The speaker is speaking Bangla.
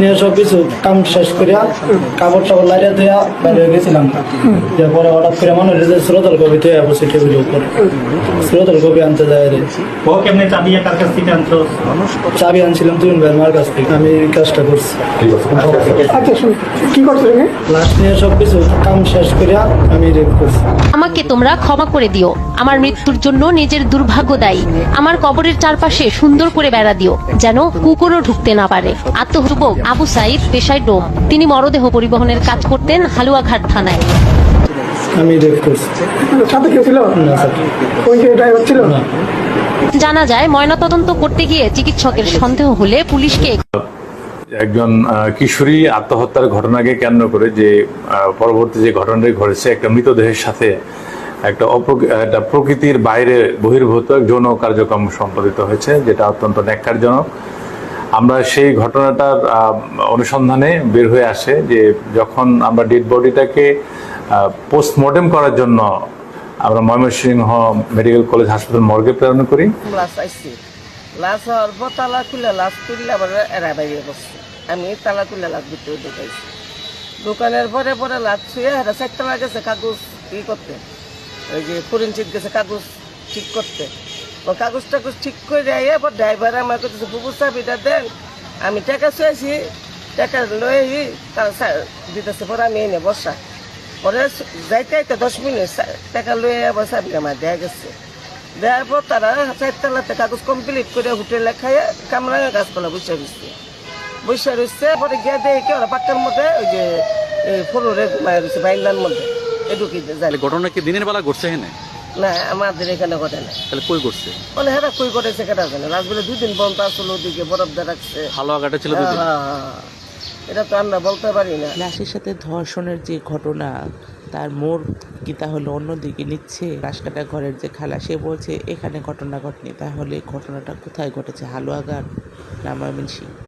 নিয়ে সব কিছু কাম শেষ করিয়া কাপড় টাপড় লাইয়া ধুয়া বাইরে গেছিলাম। পরে হঠাৎ করে মনে হচ্ছে যে স্রোতল কবি ধুয়ে বসে টেবিলের উপর। স্রোতল কবি আনতে যায় রে। ও কেমনে চাবি তার কাছ থেকে আনছো? চাবি আনছিলাম তুই ভাইয়ের কাছ থেকে। আমি কাজটা করছি। আচ্ছা কি করছ লাস্ট নিয়ে সব কিছু কাম শেষ করিয়া আমি রেপ করছি। আমাকে তোমরা ক্ষমা করে দিও। আমার মৃত্যুর জন্য নিজের দুর্ভাগ্য দায়ী। আমার কবরের চারপাশে সুন্দর করে বেড়া দিও যেন কুকুরও ঢুকতে না পারে। আত্মহত্যক আবু সাইদ পেশায় ডোম। তিনি মরদেহ পরিবহনের কাজ করতেন হালুয়াঘাট থানায়। আমি রেপ করছি। সাথে কেউ ছিল? না স্যার। ওই যে ড্রাইভার ছিল? না। জানা যায় ময়নাতদন্ত করতে গিয়ে চিকিৎসকের সন্দেহ হলে পুলিশকে একজন আহ, কিশোরী আত্মহত্যার ঘটনাকে কেন্দ্র করে যে পরবর্তী যে ঘটনাটি ঘটেছে একটা মৃতদেহের সাথে একটা একটা প্রকৃতির বাইরে বহির্ভূত এক যৌন কার্যক্রম সম্পাদিত হয়েছে যেটা অত্যন্ত ন্যাক্কারজনক। আমরা সেই ঘটনাটার অনুসন্ধানে বের হয়ে আসে যে যখন আমরা ডেড বডিটাকে পোস্টমর্টেম করার জন্য আমরা ময়মনসিংহ মেডিকেল কলেজ হাসপাতাল মর্গে প্রেরণ করি। লাশ হওয়ার পর তালা লাশ তুললে আবার এরা বাইরে বসছে। আমি তালা খুলে লাশ ভিতরে ঢুকাইছি। দোকানের পরে পরে লাশ ছুঁয়ে এরা চারতলা গেছে কাগজ ই করতে। ওই যে ফরেন্সিক গেছে কাগজ ঠিক করতে। ও কাগজ টাগজ ঠিক করে আইয়ে পর ড্রাইভার আমার কাছে বুবু চাবিটা দেন, আমি টাকা ছুঁয়েছি টাকা লয়ে তার দিতেছে, পরে আমি এনে বসা। পরে যাইতে যাইতে দশ মিনিট টাকা লয়ে আবার চাবি আমার দেয়া গেছে। দেওয়ার পর তারা চারতলাতে কাগজ কমপ্লিট করে হোটেলে খাইয়ে কামরাঙা গাছপালা বসে রয়েছে। বসে রয়েছে, পরে গিয়ে দেখে ওরা পাক্কার মধ্যে ওই যে ফলোরে ঘুমায় রয়েছে বাইন্দার মধ্যে। এটুকি জানি ঘটনা কি দিনের বেলা ঘটছে হেনে না আমাদের এখানে ঘটে না তাহলে কই করছে? বলে হ্যাঁ কই করেছে কেটা জানে? রাজগুলো দুই দিন বন্ধ আসলো ওদিকে বরফ দিয়ে রাখছে। হালুয়াঘাটে ছিল হ্যাঁ, দুদিন হ্যাঁ, হ্যাঁ। এটা তো আমরা বলতে পারি না। লাশের সাথে ধর্ষণের যে ঘটনা তার মোড় কি তাহলে অন্যদিকে নিচ্ছে? লাশ ঘরের যে খালা সে বলছে এখানে ঘটনা ঘটেনি তাহলে ঘটনাটা কোথায় ঘটেছে? হালুয়াঘাট না ময়মনসিংহ?